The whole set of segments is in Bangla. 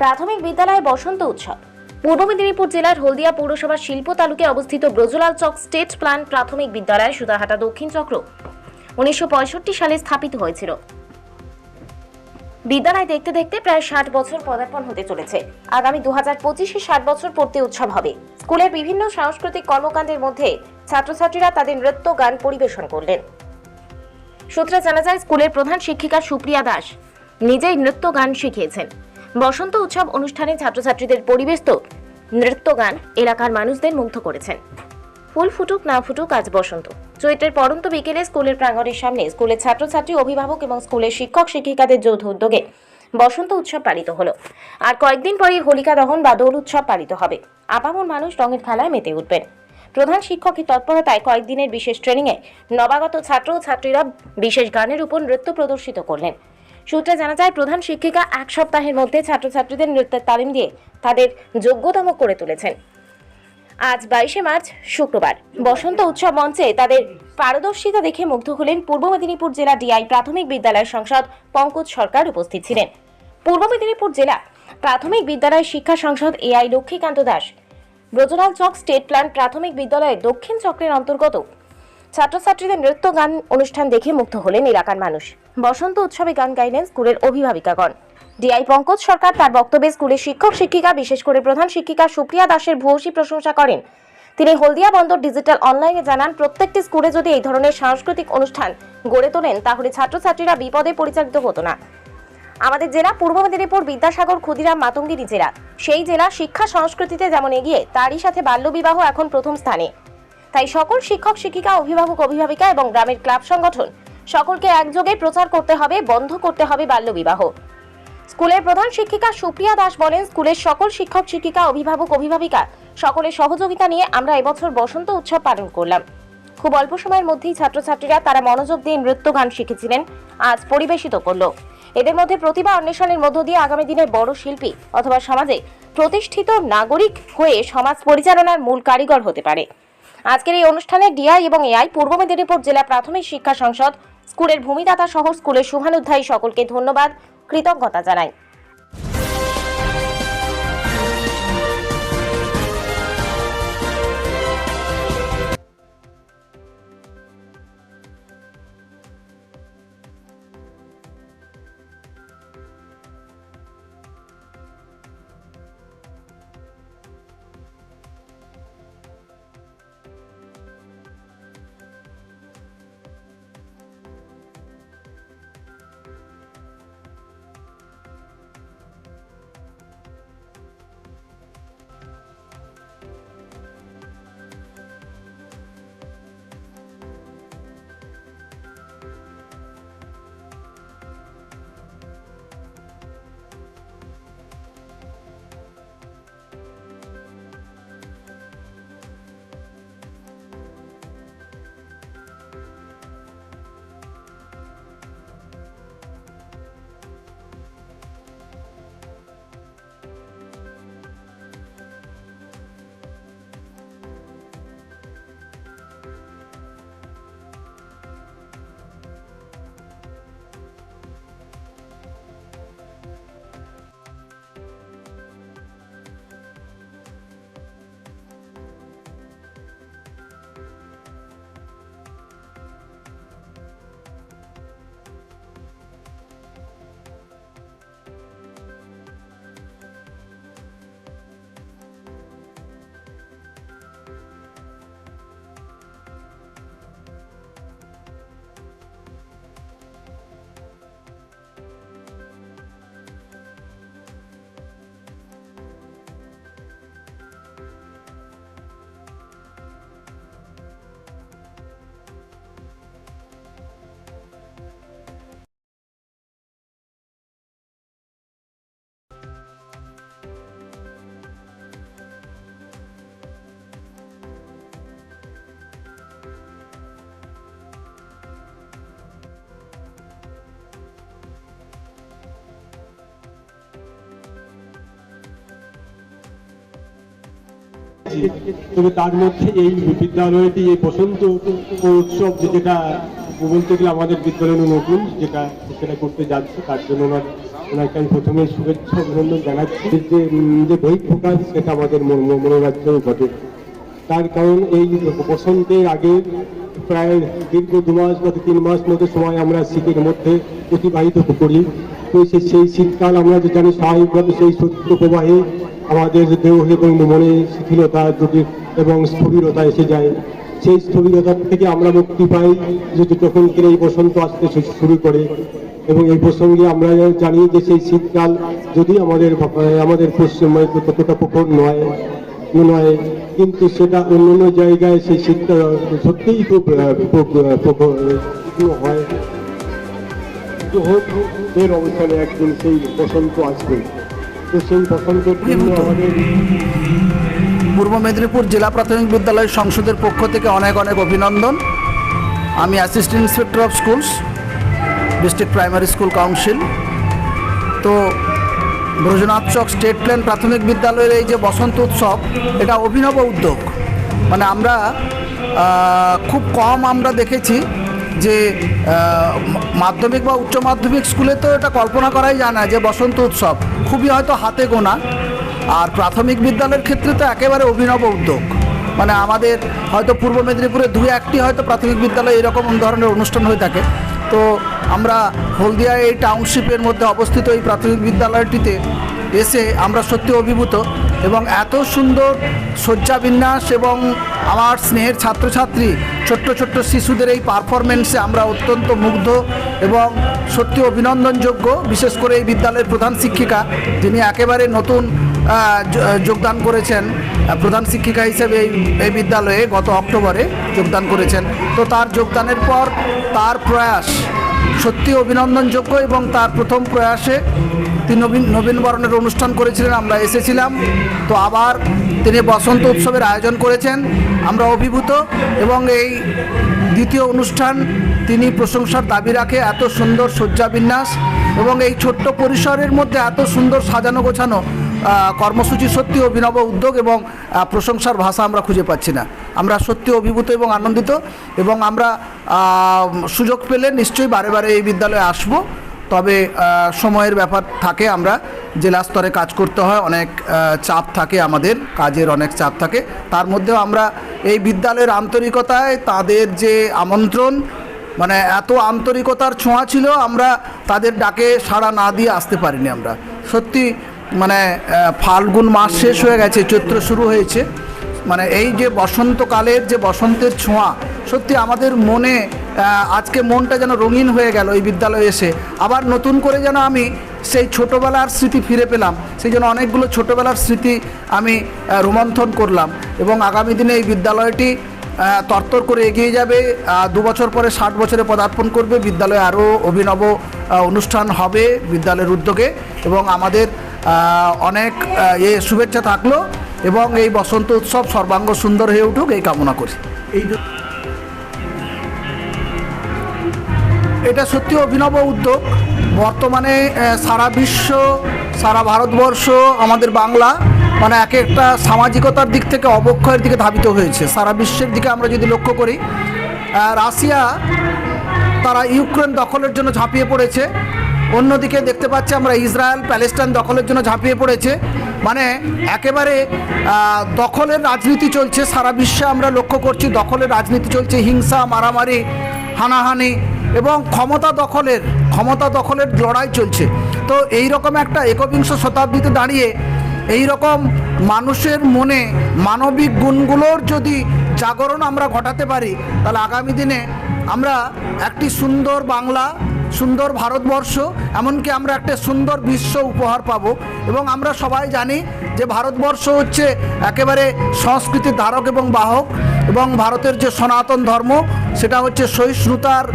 প্রাথমিক বিদ্যালয়ে বসন্ত উৎসব। পূর্ব মেদিনীপুর জেলার হলদিয়া পৌরসভার শিল্প তালুকে অবস্থিত ব্রজলাল চক স্টেট প্ল্যান প্রাথমিক বিদ্যালয় সুতাহাটা দক্ষিণ চক্র উনিশশো পঁয়ষট্টি সালে স্থাপিত হয়েছিল। বিদ্যালয় দেখতে দেখতে প্রায় ষাট বছর পদার্পণ হতে চলেছে। আগামী দু হাজার পঁচিশে ষাট বছর পড়তে উৎসব হবে। স্কুলের বিভিন্ন সাংস্কৃতিক কর্মকাণ্ডের মধ্যে ছাত্রছাত্রীরা তাদের নৃত্য, গান পরিবেশন করলেন। সূত্রে জানা যায়, স্কুলের প্রধান শিক্ষিকা সুপ্রিয়া দাস নিজেই নৃত্য, গান শিখিয়েছেন। বসন্ত উৎসব অনুষ্ঠানে ছাত্রছাত্রীদের পরিবেশ তো নৃত্য গান এলাকার মানুষদের মুগ্ধ করেছেন। ফুল ফুটুক না ফুটুক আজ বসন্ত। চৈত্রের পরন্ত বিকেলে স্কুলের প্রাঙ্গণের সামনে স্কুলের ছাত্রছাত্রী, অভিভাবক এবং স্কুলের শিক্ষক, শিক্ষিকাদের যৌথ উদ্যোগে বসন্ত উৎসব পালিত হলো। আর কয়েকদিন পরেই হোলিকা দহন বা দোল উৎসব পালিত হবে। আপামর মানুষ রঙের খেলায় মেতে উঠবেন। প্রধান শিক্ষকের তৎপরতায় কয়েকদিনের বিশেষ ট্রেনিংয়ে নবাগত ছাত্র ও ছাত্রীরা বিশেষ গানের উপর নৃত্য প্রদর্শিত করলেন। সূত্রে জানা যায়, প্রধান শিক্ষিকা এক সপ্তাহের মধ্যে ছাত্রছাত্রীদের নৃত্যের তালিম দিয়ে তাদের যোগ্যতম করে তুলেছেন। আজ বাইশে মার্চ, শুক্রবার। বসন্ত উৎসব মঞ্চে তাদের পারদর্শিতা দেখে মুগ্ধ হলেন পূর্ব মেদিনীপুর জেলা ডিআই প্রাথমিক বিদ্যালয়ের সংসদ পঙ্কজ সরকার উপস্থিত ছিলেন। পূর্ব মেদিনীপুর জেলা প্রাথমিক বিদ্যালয় শিক্ষা সংসদ AI Lakshmikanta Das, Brajalal Chak state plan প্রাথমিক বিদ্যালয়ের দক্ষিণ চক্রের অন্তর্গত ছাত্রছাত্রীদের নৃত্য গান অনুষ্ঠান দেখে মুগ্ধ হলেন এলাকার মানুষ। বসন্ত উৎসবে গান গাইলেন স্কুলের অভিভাবিকাগণ। ডিআই পঙ্কজ সরকার তার বক্তব্যে স্কুলের শিক্ষক, শিক্ষিকা, বিশেষ করে প্রধান শিক্ষিকা সুপ্রিয়া দাসের ভূয়সী প্রশংসা করেন। তিনি হলদিয়া বন্দর ডিজিটাল অনলাইনে জানান, প্রত্যেকটি স্কুলে যদি এই ধরনের সাংস্কৃতিক অনুষ্ঠান গড়ে তোলেন, তাহলে ছাত্রছাত্রীরা বিপদে পরিচালিত হতো না। আমাদের জেলা পূর্ব মেদিনীপুর বিদ্যাসাগর, ক্ষুদিরাম, মাতঙ্গিনী জেলা। সেই জেলা শিক্ষা সংস্কৃতিতে যেমন এগিয়ে, তারই সাথে বাল্যবিবাহ এখন প্রথম স্থানে। তাই সকল শিক্ষক, শিক্ষিকা, অভিভাবক, অভিভাবিকা এবং গ্রামের ক্লাব সংগঠন সকলকে একযোগে প্রচার করতে হবে, বন্ধ করতে হবে বাল্যবিবাহ। স্কুলের প্রধান শিক্ষিকা সুপ্রিয়া দাস বলেন, স্কুলের সকল শিক্ষক, শিক্ষিকা, অভিভাবক, অভিভাবিকা সকলের সহযোগিতা নিয়ে আমরা এবছর বসন্ত উৎসব পালন করলাম। খুব অল্প সময়ের মধ্যেই ছাত্রছাত্রীরা তারা মনোযোগ দিয়ে নৃত্য গান শিখেছিলেন, আজ পরিবেশিত করল। এদের মধ্যে প্রতিভা অন্বেষণের মধ্য দিয়ে আগামী দিনের বড় শিল্পী অথবা সমাজে প্রতিষ্ঠিত নাগরিক হয়ে সমাজ পরিচালনার মূল কারিগর হতে পারে। আজকের এই অনুষ্ঠানে ডিআই এবং এআই পূর্ব মেদিনীপুর জেলা প্রাথমিক শিক্ষা সংসদ, স্কুলের ভূমিদাতা সহ স্কুলের শুভানুধ্যায়ী সকলকে ধন্যবাদ। কৃতজ্ঞতা জানাই। তবে তার মধ্যে এই বিদ্যালয়টি, এই বসন্ত উৎসব যেটা বলতে গেলে আমাদের বিদ্যালয় নতুন, যেটা সেটা করতে যাচ্ছে, তার জন্য ওনার ওনাকে আমি প্রথমে শুভেচ্ছা, অভিনন্দন জানাচ্ছি। যে যে বই প্রকাশ, সেটা আমাদের মন- মনোরাজ্যেও ঘটে তার কারণ এই বসন্তের আগে প্রায় দীর্ঘ দু মাস বা তিন মাস মতো সময় আমরা শীতের মধ্যে অতিবাহিত করি। তো সেই শীতকাল আমরা যে জানি স্বাভাবিকভাবে সেই সত্য প্রবাহে আমাদের দেহ এবং মনে শিথিলতা জটিল এবং স্থবিরতা এসে যায়। সেই স্থবিরতা থেকে আমরা মুক্তি পাই যে যখন থেকে এই বসন্ত আসতে শুরু করে। এবং এই প্রসঙ্গে আমরা জানি যে সেই শীতকাল যদি আমাদের আমাদের পশ্চিমবঙ্গে ততটা প্রখর নয় নয়। কিন্তু সেটা অন্য অন্য জায়গায় সেই শীতটা সত্যিই খুব প্রখর, হয়। হোক এর অবস্থানে একদিন সেই বসন্ত আসবে। তো সেই বসন্তের জন্য আমাদের পূর্ব মেদিনীপুর জেলা প্রাথমিক বিদ্যালয় সংসদের পক্ষ থেকে অনেক অনেক অভিনন্দন। আমি assistant inspector of schools district primary school council তো ব্রজনাথ চক স্টেট প্ল্যান প্রাথমিক বিদ্যালয়ের এই যে বসন্ত উৎসব এটা অভিনব উদ্যোগ। মানে আমরা খুব কম আমরা দেখেছি। যে মাধ্যমিক বা উচ্চ মাধ্যমিক স্কুলে তো এটা কল্পনা করাই যায় না যে বসন্ত উৎসব। খুবই হয়তো হাতে গোনা। আর প্রাথমিক বিদ্যালয়ের ক্ষেত্রে তো একেবারে অভিনব উদ্যোগ। মানে আমাদের হয়তো পূর্ব মেদিনীপুরে দু একটি হয়তো প্রাথমিক বিদ্যালয়ে এরকম ধরনের অনুষ্ঠান হয়ে থাকে। তো আমরা হলদিয়া এই টাউনশিপের মধ্যে অবস্থিত এই প্রাথমিক বিদ্যালয়টিতে এসে আমরা সত্যি অভিভূত এবং এত সুন্দর শয্যা বিন্যাস এবং আমার স্নেহের ছাত্রছাত্রী, ছোট্ট ছোট্ট শিশুদের এই পারফরমেন্সে আমরা অত্যন্ত মুগ্ধ এবং সত্যি অভিনন্দনযোগ্য। বিশেষ করে এই বিদ্যালয়ের প্রধান শিক্ষিকা, যিনি একেবারে নতুন যোগদান করেছেন। প্রধান শিক্ষিকা হিসেবে এই এই বিদ্যালয়ে গত অক্টোবরে যোগদান করেছেন। তো তার যোগদানের পর তার প্রয়াস সত্যি অভিনন্দনযোগ্য এবং তার প্রথম প্রয়াসে তিনি নবীন নবীনবরণের অনুষ্ঠান করেছিলেন, আমরা এসেছিলাম। তো আবার তিনি বসন্ত উৎসবের আয়োজন করেছেন, আমরা অভিভূত এবং এই দ্বিতীয় অনুষ্ঠান তিনি প্রশংসার দাবি রাখে, এত সুন্দর শয্যাবিন্যাস এবং এই ছোট্ট পরিসরের মধ্যে এত সুন্দর সাজানো গোছানো কর্মসূচি সত্যি অভিনব উদ্যোগ এবং প্রশংসার ভাষা আমরা খুঁজে পাচ্ছি না। আমরা সত্যি অভিভূত এবং আনন্দিত এবং আমরা সুযোগ পেলে নিশ্চয়ই বারে বারে এই বিদ্যালয়ে আসব। তবে সময়ের ব্যাপার থাকে, আমরা জেলা স্তরে কাজ করতে হয়, অনেক চাপ থাকে আমাদের, কাজের অনেক চাপ থাকে। তার মধ্যেও আমরা এই বিদ্যালয়ের আন্তরিকতায় তাদের যে আমন্ত্রণ মানে এত আন্তরিকতার ছোঁয়া ছিল, আমরা তাদের ডাকে সাড়া না দিয়ে আসতে পারিনি আমরা। সত্যি মানে ফাল্গুন মাস শেষ হয়ে গেছে, চৈত্র শুরু হয়েছে। মানে এই যে বসন্তকালের যে বসন্তের ছোঁয়া, সত্যি আমাদের মনে আজকে মনটা যেন রঙিন হয়ে গেল এই বিদ্যালয়ে এসে। আবার নতুন করে যেন আমি সেই ছোটোবেলার স্মৃতি ফিরে পেলাম, সেই জন্য অনেকগুলো ছোটোবেলার স্মৃতি আমি রোমন্থন করলাম এবং আগামী দিনে এই বিদ্যালয়টি তরতর করে এগিয়ে যাবে। দু বছর পরে ষাট বছরে পদার্পণ করবে। বিদ্যালয়ে আরও অভিনব অনুষ্ঠান হবে বিদ্যালয়ের উদ্যোগে এবং আমাদের অনেক আহ, এ শুভেচ্ছা থাকল এবং এই বসন্ত উৎসব সর্বাঙ্গ সুন্দর হয়ে উঠুক এই কামনা করি। এই এটা সত্যি অভিনব উদ্যোগ। বর্তমানে সারা বিশ্ব সারা ভারতবর্ষ আমাদের বাংলা মানে এক একটা সামাজিকতার দিক থেকে অবক্ষয়ের দিকে ধাবিত হয়েছে। সারা বিশ্বের দিকে আমরা যদি লক্ষ্য করি রাশিয়া তারা ইউক্রেন দখলের জন্য ঝাঁপিয়ে পড়েছে। অন্যদিকে দেখতে পাচ্ছি আমরা ইসরায়েল প্যালেস্টাইন দখলের জন্য ঝাঁপিয়ে পড়েছে। মানে একেবারে দখলের রাজনীতি চলছে, সারা বিশ্বে আমরা লক্ষ্য করছি দখলের রাজনীতি চলছে, হিংসা, মারামারি, হানাহানি এবং ক্ষমতা দখলের ক্ষমতা দখলের লড়াই চলছে। তো এই রকম একটা একবিংশ শতাব্দীতে দাঁড়িয়ে এই রকম মানুষের মনে মানবিক গুণগুলোর যদি জাগরণ আমরা ঘটাতে পারি, তাহলে আগামী দিনে আমরা একটি সুন্দর বাংলা সুন্দর ভারতবর্ষ, এমনকি আমরা একটা সুন্দর বিশ্ব উপহার পাব। এবং আমরা সবাই জানি যে ভারতবর্ষ হচ্ছে একেবারে সংস্কৃতির ধারক এবং বাহক, এবং ভারতের যে সনাতন ধর্ম, সেটা হচ্ছে সহিষ্ণুতার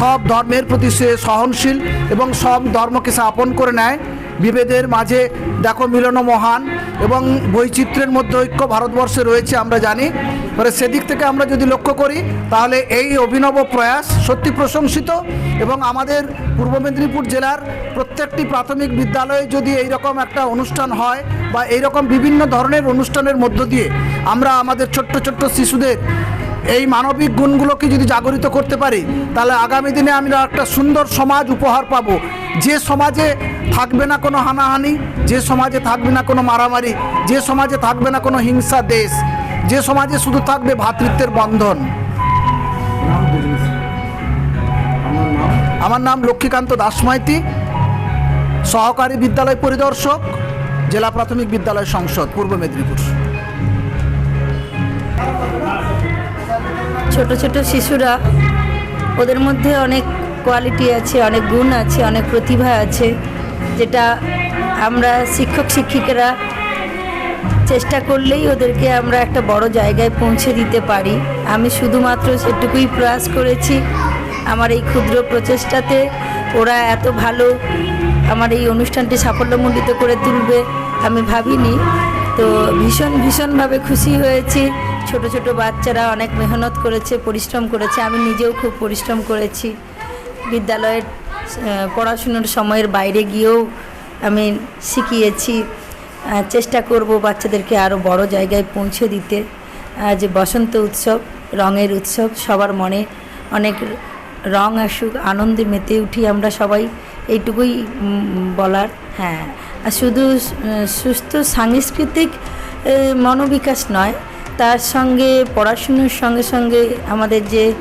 সব ধর্মের প্রতি সে সহনশীল এবং সব ধর্মকে সে আপন করে নেয়। বিভেদের মাঝে দেখো মিলন মহান এবং বৈচিত্র্যের মধ্যে ঐক্য ভারতবর্ষে রয়েছে আমরা জানি। এবারে সেদিক থেকে আমরা যদি লক্ষ্য করি, তাহলে এই অভিনব প্রয়াস সত্যি প্রশংসিত এবং আমাদের পূর্ব মেদিনীপুর জেলার প্রত্যেকটি প্রাথমিক বিদ্যালয়ে যদি এই রকম একটা অনুষ্ঠান হয় বা এই রকম বিভিন্ন ধরনের অনুষ্ঠানের মধ্য দিয়ে আমরা আমাদের ছোট্ট ছোট্ট শিশুদের এই মানবিক গুণগুলোকে যদি জাগরিত করতে পারি, তাহলে আগামী দিনে আমরা একটা সুন্দর সমাজ উপহার পাব। যে সমাজে থাকবে না কোনো হানাহানি, যে সমাজে থাকবে না কোনো মারামারি, যে সমাজে থাকবে না কোনো হিংসা দেশ, যে সমাজে শুধু থাকবে ভ্রাতৃত্বের বন্ধন। আমার নাম লক্ষ্মীকান্ত দাসমাইতি সহকারী বিদ্যালয় পরিদর্শক, জেলা প্রাথমিক বিদ্যালয় সংসদ, পূর্ব মেদিনীপুর। ছোট ছোট শিশুরা, ওদের মধ্যে অনেক কোয়ালিটি আছে, অনেক গুণ আছে, অনেক প্রতিভা আছে, যেটা আমরা শিক্ষক, শিক্ষিকারা চেষ্টা করলেই ওদেরকে আমরা একটা বড় জায়গায় পৌঁছে দিতে পারি। আমি শুধুমাত্র সেটুকুই প্রয়াস করেছি আমার এই ক্ষুদ্র প্রচেষ্টাতে। ওরা এত ভালো আমার এই অনুষ্ঠানটি সাফল্যমণ্ডিত করে তুলবে, আমি ভাবিনি। তো ভীষণ, ভীষণভাবে খুশি হয়েছি। ছোট ছোট বাচ্চারা অনেক মেহনত করেছে, পরিশ্রম করেছে। আমি নিজেও খুব পরিশ্রম করেছি। বিদ্যালয়ের পড়াশুনোর সময়ের বাইরে গিয়েও আমি শিখিয়েছি। চেষ্টা করব বাচ্চাদেরকে আরও বড় জায়গায় পৌঁছে দিতে। যে বসন্ত উৎসব, রঙের উৎসব, সবার মনে অনেক রং আসুক, আনন্দে মেতে উঠি আমরা সবাই। এইটুকুই বলার হ্যাঁ। আর শুধু সুস্থ সাংস্কৃতিক মনোবিকাশ নয় তার সঙ্গে, পড়াশুনোর সঙ্গে সঙ্গে আমাদের যে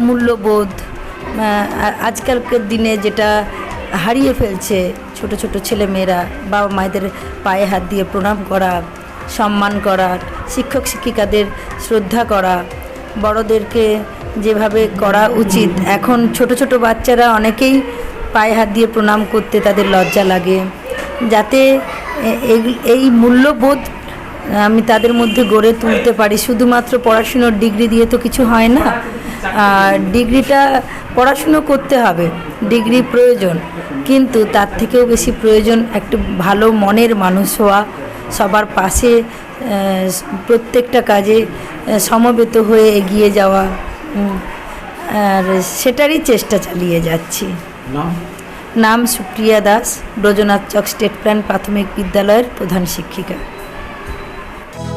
মূল্যবোধ আজকালকার দিনে যেটা হারিয়ে ফেলছে ছোট ছোট ছেলে মেয়েরা বাবা মায়েদের পায়ে হাত দিয়ে প্রণাম করা, সম্মান করা, শিক্ষক শিক্ষিকাদের শ্রদ্ধা করা, বড়দেরকে যেভাবে করা উচিত, এখন ছোট ছোট বাচ্চারা অনেকেই পায়ে হাত দিয়ে প্রণাম করতে তাদের লজ্জা লাগে। যাতে এই- এই মূল্যবোধ আমি তাদের মধ্যে গড়ে তুলতে পারি। শুধুমাত্র পড়াশুনোর ডিগ্রি দিয়ে তো কিছু হয় না। আর ডিগ্রিটা পড়াশুনো করতে হবে। ডিগ্রি প্রয়োজন। কিন্তু তার থেকেও বেশি প্রয়োজন একটা ভালো মনের মানুষ হওয়া সবার পাশে প্রত্যেকটা কাজে সমবেত হয়ে এগিয়ে যাওয়া। আর সেটারই চেষ্টা চালিয়ে যাচ্ছি। নাম সুপ্রিয়া দাস ব্রজনাথ চক স্টেট প্ল্যান প্রাথমিক বিদ্যালয়ের প্রধান শিক্ষিকা।